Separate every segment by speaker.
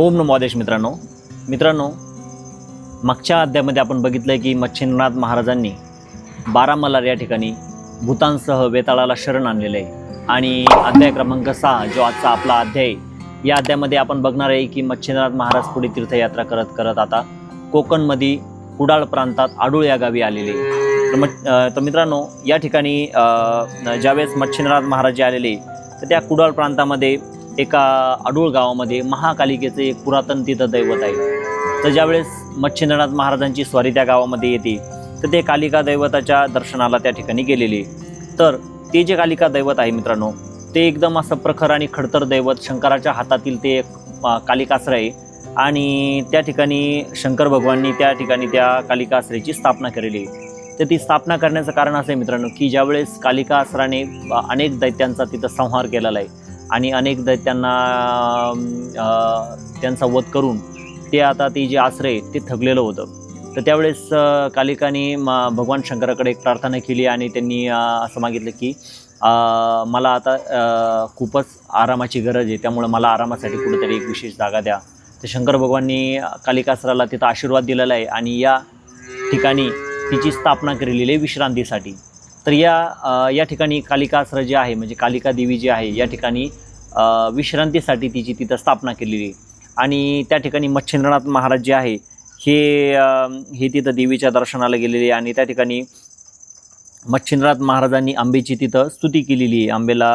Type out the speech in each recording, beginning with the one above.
Speaker 1: ओम नमो आदेश मित्रांनो. मित्रांनो मागच्या अध्यायामध्ये आपण बघितलं की मच्छिंद्रनाथ महाराजांनी बारामलार या ठिकाणी भूतांसह वेताळाला शरण आणलेलं आहे. आणि अध्याय क्रमांक सहा जो आजचा आपला अध्याय आहे, या अध्यायामध्ये आपण बघणार आहे की मच्छिंद्रनाथ महाराज पुढे तीर्थयात्रा करत करत आता कोकणमध्ये कुडाळ प्रांतात आडूळ या गावी आलेले तर म तर मित्रांनो या ठिकाणी ज्यावेळेस मच्छिंद्रनाथ महाराज जे आलेले तर त्या कुडाळ प्रांतामध्ये एका अडूळ गावामध्ये महाकालिकेचं एक पुरातन तिथं दैवत आहे. तर ज्यावेळेस मच्छिंद्रनाथ महाराजांची स्वारी त्या गावामध्ये येते तर ते कालिका दैवताच्या दर्शनाला त्या ठिकाणी गेलेले. तर ते जे कालिका दैवत आहे मित्रांनो ते एकदम असं प्रखर आणि खडतर दैवत शंकराच्या हातातील ते एक अं, कालिकाश्रय आहे. आणि त्या ठिकाणी शंकर भगवाननी त्या ठिकाणी त्या कालिकाश्रयाची स्थापना केलेली आहे. तर ती स्थापना करण्याचं कारण असं आहे मित्रांनो की ज्यावेळेस कालिकासराने अनेक दैत्यांचा तिथं संहार केलेला आहे. आणि अनेकदा त्यांना त्यांचा वध करून ते आता ते जे आश्रय ते थकलेलं होतं. तर त्यावेळेस कालिकानी कालिकाने म भगवान शंकराकडे एक प्रार्थना केली आणि त्यांनी असं मागितलं की मला आता खूपच आरामाची गरज आहे त्यामुळं मला आरामासाठी कुठेतरी एक विशेष जागा द्या. तर शंकर भगवाननी कालिकासराला तिथं आशीर्वाद दिलेला आहे आणि या ठिकाणी तिची स्थापना केलेली आहे विश्रांतीसाठी. तर या या ठिकाणी कालिकासर जे आहे म्हणजे कालिका देवी जी आहे या ठिकाणी विश्रांतीसाठी तिची तिथं स्थापना केलेली आहे. आणि त्या ठिकाणी मच्छिंद्रनाथ महाराज जे आहे हे हे तिथं देवीच्या दर्शनाला गेलेले आणि त्या ठिकाणी मच्छिंद्रनाथ महाराजांनी आंबेची तिथं स्तुती केलेली आहे. आंबेला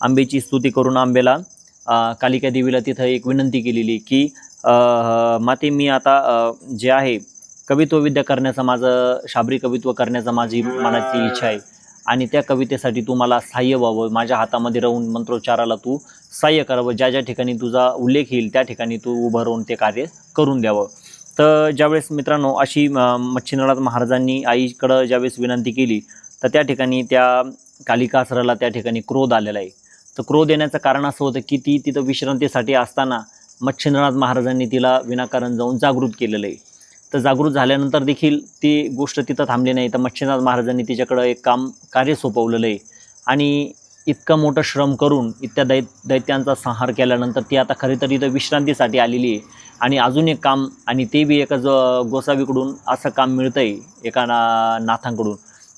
Speaker 1: आंबेची स्तुती करून आंबेला कालिका देवीला तिथं एक विनंती केलेली आहे की माते मी आता जे आहे कवित्व विद्या करण्याचं माझं शाबरी कवित्व करण्याचा माझी मनाची इच्छा आहे. आणि त्या कवितेसाठी तू मला सहाय्य व्हावं माझ्या हातामध्ये राहून मंत्रोच्चाराला तू सहाय्य करावं ज्या ज्या ठिकाणी तुझा उल्लेख येईल त्या ठिकाणी तू उभं राहून ते कार्य करून द्यावं. तर ज्यावेळेस मित्रांनो अशी मच्छिंद्रनाथ महाराजांनी आईकडं ज्यावेळेस विनंती केली तर त्या ठिकाणी त्या कालिकासराला त्या ठिकाणी क्रोध आलेला आहे. तर क्रोध येण्याचं कारण असं होतं की ती तिथं विश्रांतीसाठी असताना मच्छिंद्रनाथ महाराजांनी तिला विनाकारण जाऊन जागृत केलेलं आहे. तर जागृत झाल्यानंतर देखील ती गोष्ट तिथं थांबली नाही. तर मच्छिनाथ महाराजांनी तिच्याकडं एक काम कार्य सोपवलेलं आहे. आणि इतकं मोठं श्रम करून इतक्या दै दैत्यांचा संहार केल्यानंतर ती आता खरी तर इथं विश्रांतीसाठी आलेली आहे. आणि अजून एक काम आणि ते बी एका ज गोसावीकडून असं काम मिळतं आहे एका ना नाथांकडून.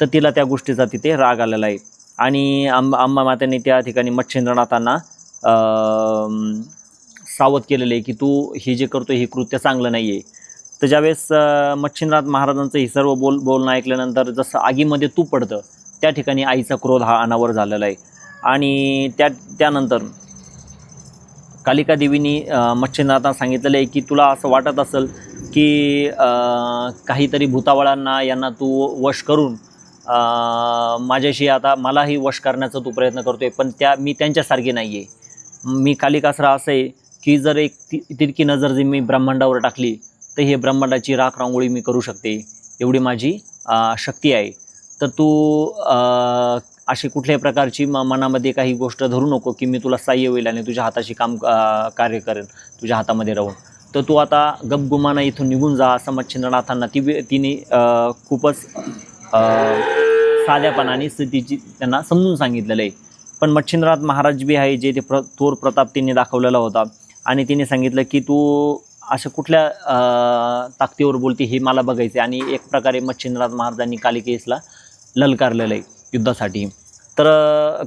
Speaker 1: तर तिला त्या गोष्टीचा तिथे राग आलेला आहे. आणि आंबा आंबा मात्याने त्या ठिकाणी मच्छिंद्रनाथांना सावध केलेलं आहे की तू हे जे करतो हे कृत्य चांगलं नाही आहे तर ज्यावेळेस मच्छिंद्रनाथ महाराजांचं हे सर्व बोल बोलणं ऐकल्यानंतर जसं आगीमध्ये तूप पडतं त्या ठिकाणी आईचा क्रोध हा अनावर झालेला आहे. आणि त्या त्यानंतर कालिका देवीनी मच्छिंद्रनाथांना सांगितलेलं आहे की तुला असं वाटत असेल की काहीतरी भूतावळांना यांना तू वश करून माझ्याशी आता मलाही वश करण्याचा तू प्रयत्न करतो आहे पण त्या मी त्यांच्यासारखी नाही आहे मी कालिकासरा असं आहे की जर एक ति तिरकी नजर जी मी ब्रह्मांडावर टाकली तर हे ब्रह्मांडाची राख रांगोळी मी करू शकते. एवढी माझी शक्ती आहे. तर तू अशी कुठल्याही प्रकारची म मनामध्ये काही गोष्ट धरू नको की मी तुला साह्य होईल आणि तुझ्या हाताशी काम कार्य करेन तुझ्या हातामध्ये राहून. तर तू आता गपगुमाना इथून निघून जा. असं मच्छिंद्रनाथांना ती तिने खूपच साध्यापणाने स्थितीची त्यांना समजून सांगितलेलं आहे. पण मच्छिंद्रनाथ महाराज बी आहे जे ते प्र थोर प्रताप तिने दाखवलेला होता. आणि तिने सांगितलं की तू अशा कुठल्या ताकदीवर बोलते हे मला बघायचं आहे आणि एक प्रकारे मच्छिंद्रनाथ महाराजांनी कालिकेसला ललकारलेलं आहे युद्धासाठी. तर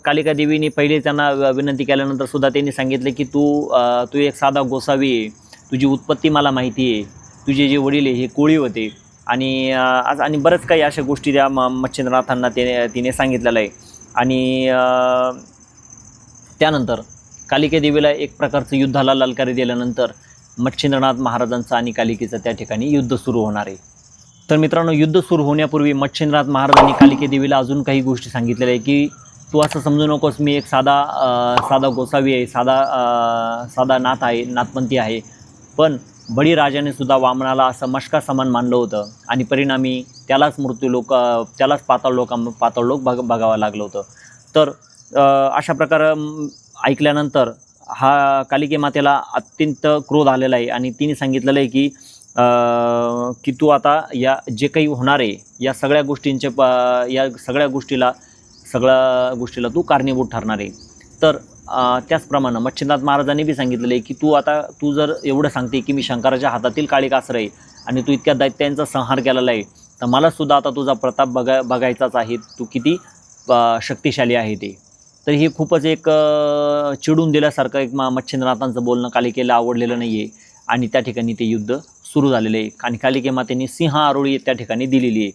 Speaker 1: कालिका देवीने पहिले त्यांना विनंती केल्यानंतर सुद्धा त्यांनी सांगितलं की तू तू एक साधा गोसावी आहे. तुझी उत्पत्ती मला माहिती आहे. तुझे जे वडील आहे हे कोळी होते. आणि आज आणि बरंच काही अशा गोष्टी त्या म मच्छिंद्रनाथांना ते तिने सांगितलेलं आहे. आणि त्यानंतर कालिका देवीला एक प्रकारचं युद्धाला ललकारी दिल्यानंतर मच्छिंद्रनाथ महाराजांचं आणि कालिकेचं त्या ठिकाणी युद्ध सुरू होणार आहे. तर मित्रांनो युद्ध सुरू होण्यापूर्वी मच्छिंद्रनाथ महाराजांनी कालिके देवीला अजून काही गोष्टी सांगितलेल्या आहे की तू असं समजू नकोस मी एक साधा साधा गोसावी आहे साधा साधा नाथ आहे नाथपंथी आहे. पण बळीराजाने सुद्धा वामनाला असं मशका समान मानलं होतं आणि परिणामी त्यालाच मृत्यू लोक त्यालाच पाताळ लोक पाताळ लोक बघ बघावं लागलं होतं. तर अशा प्रकारे ऐकल्यानंतर हा कालिके मातेला अत्यंत क्रोध आलेला आहे आणि तिने सांगितलेलं आहे की की तू आता या जे काही होणार आहे या सगळ्या गोष्टींचे प या सगळ्या गोष्टीला सगळ्या गोष्टीला तू कारणीभूत ठरणार आहे. तर त्याचप्रमाणे मच्छिंद्रनाथ महाराजांनी बी सांगितलेलं आहे की तू आता तू जर एवढं सांगते की मी शंकराच्या हातातील काळी कासर आहे आणि तू इतक्या दैत्यांचा संहार केलेला आहे तर मला सुद्धा आता तुझा प्रताप बघा बघायचाच आहे तू किती शक्तिशाली आहे ते. तर हे खूपच एक चिडून दिल्यासारखं एक मा मच्छिंद्रनाथांचं बोलणं कालिकेला आवडलेलं नाही आहे आणि त्या ठिकाणी ते युद्ध सुरू झालेलं आहे. आणि कालिके मातेने सिंह आरोळी त्या ठिकाणी दिलेली आहे.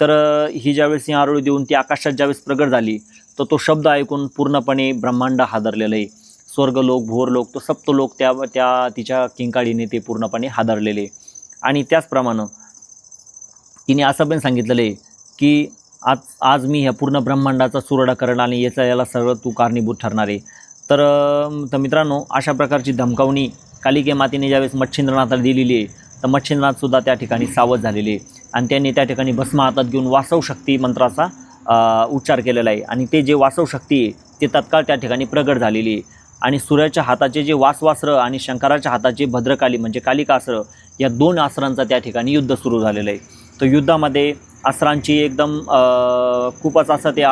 Speaker 1: तर ही ज्यावेळेस सिंह आरोळी देऊन ती आकाशात ज्यावेळेस प्रगट झाली तर तो शब्द ऐकून पूर्णपणे ब्रह्मांड हादरलेलं आहे. स्वर्गलोक भोरलोक तो सप्तलोक त्या त्या तिच्या किंकाळीने ते पूर्णपणे हादरलेले आणि त्याचप्रमाणे तिने असं पण सांगितलेलं आहे की आज आज मी ह्या पूर्ण ब्रह्मांडाचा सुरडा करण आणि याचा याला सगळं तू कारणीभूत ठरणार आहे. तर तर मित्रांनो अशा प्रकारची धमकावणी कालिके मातेने ज्यावेळेस मच्छिंद्रनाथाला दिलेली आहे तर मच्छिंद्रनाथसुद्धा त्या ठिकाणी सावध झालेले आहे. आणि त्यांनी त्या ठिकाणी भस्म हातात घेऊन वासव शक्ती मंत्राचा उच्चार केलेला आहे. आणि ते जे वासव शक्ती आहे ते तत्काळ त्या ठिकाणी प्रगट झालेली आहे. आणि सूर्याच्या हाताचे जे वासवास्त्र आणि शंकराच्या हाताचे भद्रकाली म्हणजे कालिकास्त्र या दोन आसरांचा त्या ठिकाणी युद्ध सुरू झालेलं आहे. तर युद्धामध्ये अस्त्रांची एकदम खूपच असं त्या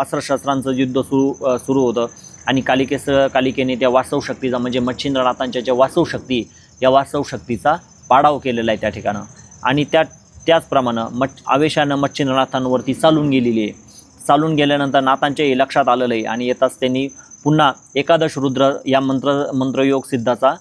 Speaker 1: अस्त्रशस्त्रांचं युद्ध सुरू सुरू होतं. आणि कालिकेस कालिकेने त्या वास्तव शक्तीचा म्हणजे मच्छिंद्रनाथांच्या ज्या वास्तव शक्ती या वास्तव शक्तीचा पाडाव केलेला आहे त्या ठिकाणं. आणि त्या त्याचप्रमाणे मच्छ आवेशानं मच्छिंद्रनाथांवरती चालून गेलेली आहे. चालून गेल्यानंतर नाथांच्याही लक्षात आलेलं आहे आणि येताच त्यांनी पुन्हा एकादश रुद्र या मंत्र मंत्रयोग सिद्धाचा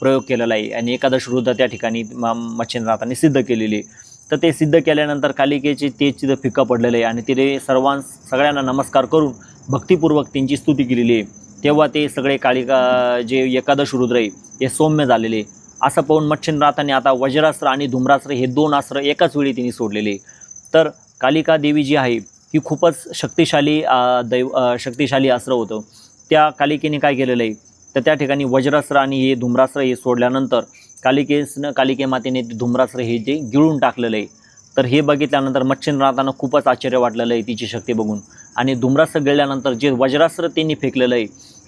Speaker 1: प्रयोग केलेला आहे. आणि एकादश रुद्र त्या ठिकाणी म मच्छिंद्रनाथांनी सिद्ध केलेली आहे. तर ते सिद्ध केल्यानंतर कालिकेचे ते चित्र फिकं पडलेलं आहे. आणि तिथे सर्वांस सगळ्यांना नमस्कार करून भक्तिपूर्वक त्यांची स्तुती केलेली आहे. तेव्हा ते सगळे कालिका जे एकादश रुद्र आहे हे सौम्य झालेले असं पाहून मच्छिंद्रनाथाने आता वज्रास्त्र आणि धुम्रास्त्र हे दोन अस्त्र एकाच वेळी तिने सोडलेले तर कालिका देवी जी आहे ही खूपच शक्तिशाली दैव शक्तिशाली अस्त्र होतं. त्या कालिकेने काय केलेलं आहे तर त्या ठिकाणी वज्रास्त्र आणि हे धुम्रास्त्र हे सोडल्यानंतर कालिकेसनं कालिके मातेने ते धुम्रास्त्र हे जे गिळून टाकलेलं आहे तर हे बघितल्यानंतर मच्छिंद्रनाथानं खूपच आश्चर्य वाटलेलं आहे तिची शक्ती बघून. आणि धुम्रास्त्र गिळल्यानंतर जे वज्रास्त्र त्यांनी फेकलेलं आहे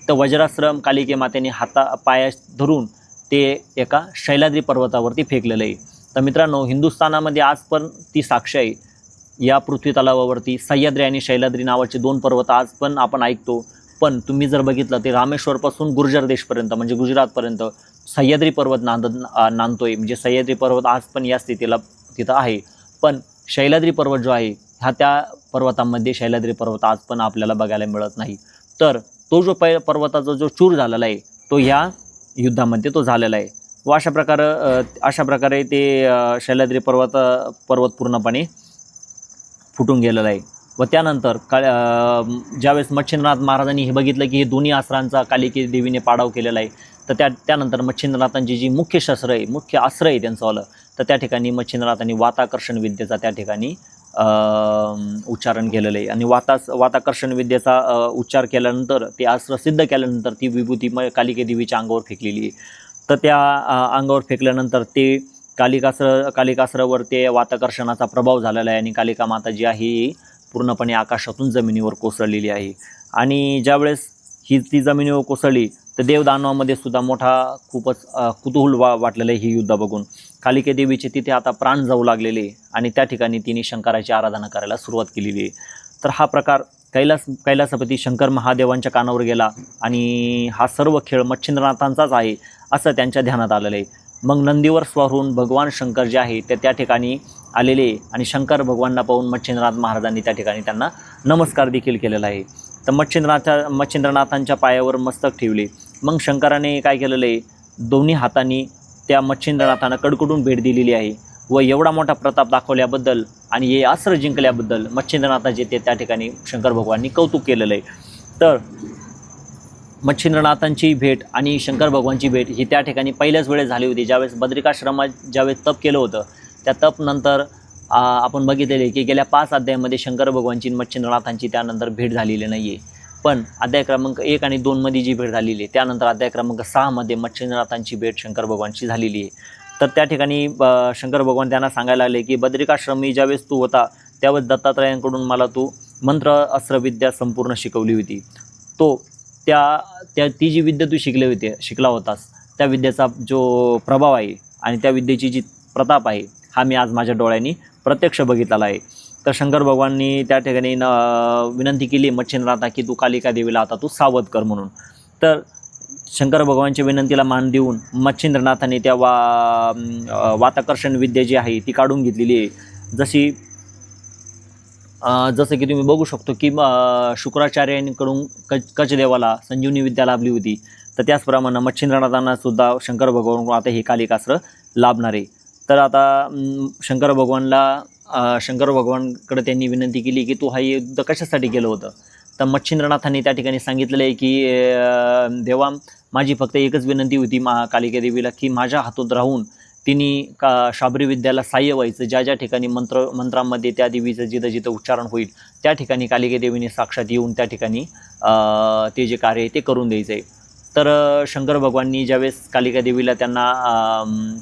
Speaker 1: तर वज्रास्त्र कालिके मातेने हाता पाया धरून ते एका शैलाद्री पर्वतावरती फेकलेलं आहे. तर मित्रांनो हिंदुस्थानामध्ये आज पण ती साक्ष आहे. या पृथ्वी तलावावरती सह्याद्री आणि शैलाद्री नावाचे दोन पर्वत आज पण आपण ऐकतो. पण तुम्ही जर बघितलं ते रामेश्वरपासून गुर्जर देशपर्यंत म्हणजे गुजरातपर्यंत सह्याद्री पर्वत नांद नांदतोय. म्हणजे सह्याद्री पर्वत आज पण या स्थितीला तिथं आहे. पण शैलाद्री पर्वत जो आहे हा त्या पर्वतामध्ये शैलाद्री पर्वत आज पण आपल्याला बघायला मिळत नाही. तर तो जो पै पर्वताचा जो चूर झालेला आहे तो ह्या युद्धामध्ये तो झालेला आहे. व अशा प्रकार अशा प्रकारे ते शैलाद्री पर्वत पर्वत पूर्णपणे फुटून गेलेला आहे. व त्यानंतर का ज्यावेळेस मच्छिंद्रनाथ महाराजांनी हे बघितलं की हे दोन्ही अस्त्रांचा कालिके देवीने पाडाव केलेला आहे. तर त्या त्यानंतर मच्छिंद्रनाथांची जी मुख्य शस्त्र आहे मुख्य आश्रय आहे त्यांचंवालं तर त्या ठिकाणी मच्छिंद्रनाथांनी वाताकर्षण विद्येचा त्या ठिकाणी उच्चारण केलेलं आहे. आणि वातास वाताकर्षण विद्येचा उच्चार केल्यानंतर ते आश्र सिद्ध केल्यानंतर ती विभूती म कालिके देवीच्या अंगावर फेकलेली आहे. तर त्या अंगावर फेकल्यानंतर ते कालिकास्त्र कालिकास्रवर ते वाताकर्षणाचा प्रभाव झालेला आहे. आणि कालिका माता जी आहे ही पूर्णपणे आकाशातून जमिनीवर कोसळलेली आहे. आणि ज्यावेळेस ही ती जमिनीवर कोसळली तर देवदानवामध्ये सुद्धा मोठा खूपच कुतूहल वा वाटलेलं आहे ही युद्ध बघून. कालिके देवीचे तिथे आता प्राण जाऊ लागलेले आहे आणि त्या ठिकाणी तिने शंकराची आराधना करायला सुरुवात केलेली आहे. तर हा प्रकार कैलास कैलासपती शंकर महादेवांच्या कानावर गेला आणि हा सर्व खेळ मच्छिंद्रनाथांचाच आहे असं त्यांच्या ध्यानात आलेलं आहे. मग नंदीवर स्वरून भगवान शंकर जे आहे ते त्या ठिकाणी आलेले आणि शंकर भगवानना पाहून मच्छिंद्रनाथ महाराजांनी त्या ठिकाणी त्यांना नमस्कार देखील केलेला आहे. तर मच्छिंद्रनाथा मच्छिंद्रनाथांच्या पायावर मस्तक ठेवले. मग शंकराने काय केलेलं आहे? दोन्ही हातांनी त्या मच्छिंद्रनाथानं कडकडून भेट दिलेली आहे व एवढा मोठा प्रताप दाखवल्याबद्दल आणि हे अस्त्र जिंकल्याबद्दल मच्छिंद्रनाथाचे ते त्या ठिकाणी शंकर भगवाननी कौतुक केलेलं आहे. तर मच्छिंद्रनाथांची भेट आणि शंकर भगवानची भेट ही त्या ठिकाणी पहिल्याच वेळेस झाली होती. ज्यावेळेस बद्रिकाश्रमात ज्यावेळेस तप केलं होतं त्या तपनंतर आपण बघितलेले आहे की गेल्या पाच अध्यायामध्ये शंकर भगवानची मच्छिंद्रनाथांची त्यानंतर भेट झालेली नाही आहे पण अध्याय क्रमांक एक आणि दोनमध्ये जी भेट झालेली आहे त्यानंतर अध्याय क्रमांक सहामध्ये मच्छिंद्रनाथांची भेट शंकर भगवानची झालेली आहे. तर त्या ठिकाणी शंकर भगवान त्यांना सांगायला लागले की बद्रिकाश्रमी ज्यावेळेस तू होता त्यावेळेस दत्तात्रयांकडून मला तू मंत्र अस्त्रविद्या संपूर्ण शिकवली होती. तो त्या त्या ती जी विद्या तू शिकले होते शिकला होतास त्या विद्येचा जो प्रभाव आहे आणि त्या विद्येची जी प्रताप आहे हा मी आज माझ्या डोळ्यांनी प्रत्यक्ष बघितलेला आहे. तर शंकर भगवाननी त्या ठिकाणी न विनंती केली मच्छिंद्राता की तू कालिका देवीला आता तू सावध कर म्हणून. तर शंकर भगवानच्या विनंतीला मान देऊन मच्छिंद्रनाथाने त्या वा वाताकर्षण विद्या जी आहे ती काढून घेतलेली आहे. जशी जसं की तुम्ही बघू शकतो की शुक्राचार्यांकडून कच कचदेवाला संजीवनी विद्या लाभली होती. तर त्याचप्रमाणे मच्छिंद्रनाथांना सुद्धा शंकर भगवान आता हे कालिकास्त्र लाभणार. आहे तर आता शंकर भगवानला शंकर भगवानकडे त्यांनी विनंती केली की तू हा युद्ध कशासाठी केलं होतं? तर मच्छिंद्रनाथांनी त्या ठिकाणी सांगितलेलं आहे की देवा माझी फक्त एकच विनंती होती महा कालिका देवीला की माझ्या हातून राहून तिने का शाबरी विद्याला साह्य व्हायचं. ज्या ज्या ठिकाणी मंत्र मंत्रामध्ये त्या देवीचं जिथं जिथं उच्चारण होईल त्या ठिकाणी कालिका देवीने साक्षात येऊन त्या ठिकाणी ते जे कार्य आहे ते करून द्यायचं आहे तर शंकर भगवाननी ज्यावेळेस कालिका देवीला त्यांना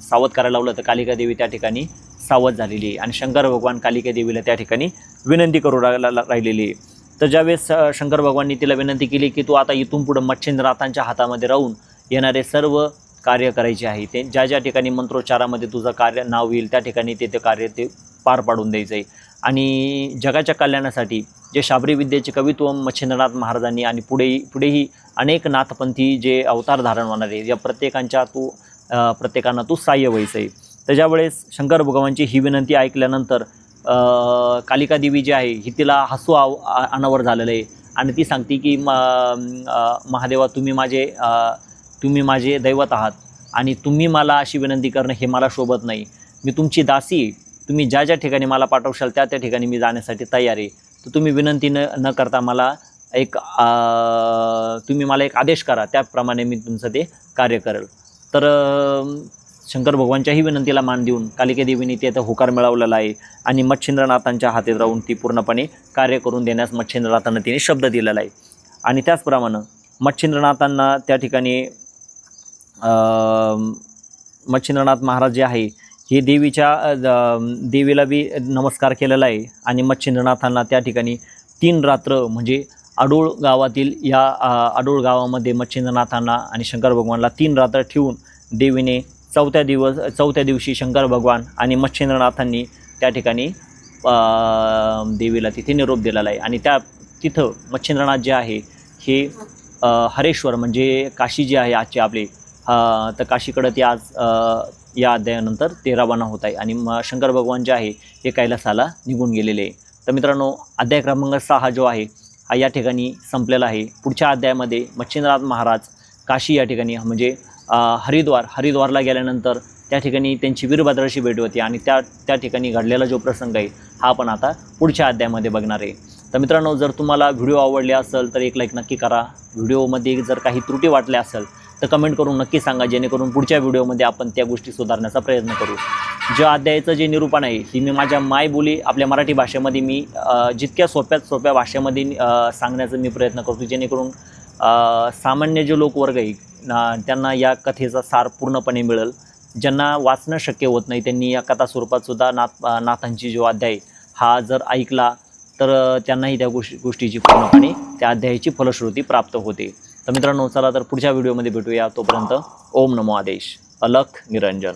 Speaker 1: सावध करायला लावलं तर कालिका देवी त्या ठिकाणी सावध झालेली आहे. आणि शंकर भगवान कालिका देवीला त्या ठिकाणी विनंती करू राहिला राहिलेली आहे. तर ज्यावेळेस शंकर भगवाननी तिला विनंती केली की तू आता इथून पुढं मच्छिंद्रनाथांच्या हातामध्ये राहून येणारे सर्व कार्य करायचे आहे. ते ज्या ज्या ठिकाणी मंत्रोच्चारामध्ये तुझं कार्य नाव येईल त्या ठिकाणी ते ते कार्य ते पार पाडून द्यायचं आहे आणि जगाच्या कल्याणासाठी जे शाबरी विद्येचे कवित्व मच्छिंद्रनाथ महाराजांनी आणि पुढेही पुढेही अनेक नाथपंथी जे अवतार धारण होणारे या प्रत्येकांच्या तू प्रत्येकांना तू साह्य व्हायचं आहे त्याच्यावेळेस शंकर भगवानची ही विनंती ऐकल्यानंतर कालिका देवी जी आहे ही तिला हसू आव अनावर झालेलं आहे. आणि ती सांगते की म महादेवा तुम्ही माझे तुम्ही माझे दैवत आहात आणि तुम्ही मला अशी विनंती करणं हे मला शोभत नाही. मी तुमची दासी तुम्ही ज्या ज्या ठिकाणी मला पाठवशाल त्या त्या ठिकाणी मी जाण्यासाठी तयार आहे. तर तुम्ही विनंती न न करता मला एक तुम्ही मला एक आदेश करा. त्याप्रमाणे मी तुमचं ते कार्य करेल. तर शंकर भगवानच्याही विनंतीला मान देऊन कालिका देवीने ते आता होकार मिळवलेला आहे आणि मच्छिंद्रनाथांच्या हातात राहून ती पूर्णपणे कार्य करून देण्यास मच्छिंद्रनाथांना तिने शब्द दिलेला आहे. आणि त्याचप्रमाणे मच्छिंद्रनाथांना त्या ठिकाणी मच्छिंद्रनाथ महाराज जे आहे हे देवीच्या देवीला बी नमस्कार केलेला आहे आणि मच्छिंद्रनाथांना त्या ठिकाणी तीन रात्र म्हणजे अडोळ गावातील या अडोळ गावामध्ये मच्छिंद्रनाथांना आणि शंकर भगवानला तीन रात्र ठेवून देवीने चौथ्या दिवस चौथ्या दिवशी शंकर भगवान आणि मच्छिंद्रनाथांनी त्या ठिकाणी देवीला तिथे निरोप दिलेला आहे. आणि त्या तिथं मच्छिंद्रनाथ जे आहे हे हरेश्वर म्हणजे काशी जी आहे आजचे आपले तर काशीकडं ते आज या अध्यायानंतर ते रवाना होत आहे. आणि म शंकर भगवान जे आहे हे कैलासाला निघून गेलेले आहे. तर मित्रांनो अध्याय क्रमांक सहा जो आहे हा या ठिकाणी संपलेला आहे. पुढच्या अध्यायामध्ये मच्छिंद्रनाथ महाराज काशी या ठिकाणी म्हणजे हरिद्वार हरिद्वारला गेल्यानंतर त्या ठिकाणी त्यांची वीरभद्राशी भेट होती आणि त्या त्या ठिकाणी घडलेला जो प्रसंग आहे हा आपण आता पुढच्या अध्यायामध्ये बघणार आहे. तर मित्रांनो जर तुम्हाला व्हिडिओ आवडले असेल तर एक लाईक नक्की करा. व्हिडिओमध्ये जर काही त्रुटी वाटल्या असेल तर कमेंट करून नक्की सांगा जेणेकरून पुढच्या व्हिडिओमध्ये आपण त्या गोष्टी सुधारण्याचा प्रयत्न करू. ज्या अध्यायाचं जे निरूपण आहे ही मी माझ्या मायबोली आपल्या मराठी भाषेमध्ये मी जितक्या सोप्यात सोप्या भाषेमध्ये सांगण्याचा मी प्रयत्न करतो जेणेकरून सामान्य जे लोकवर्ग आहे त्यांना या कथेचा सार पूर्णपणे मिळेल. ज्यांना वाचणं शक्य होत नाही त्यांनी या कथा स्वरूपातसुद्धा नाथ नाथांची जो अध्याय हा जर ऐकला तर त्यांनाही त्या गोष्टी गोष्टीची पूर्णपणे त्या अध्यायाची फलश्रुती प्राप्त होते. तर मित्रांनो चला तर पुढच्या व्हिडिओमध्ये भेटूया. तोपर्यंत ओम नमो आदेश. अलख निरंजन.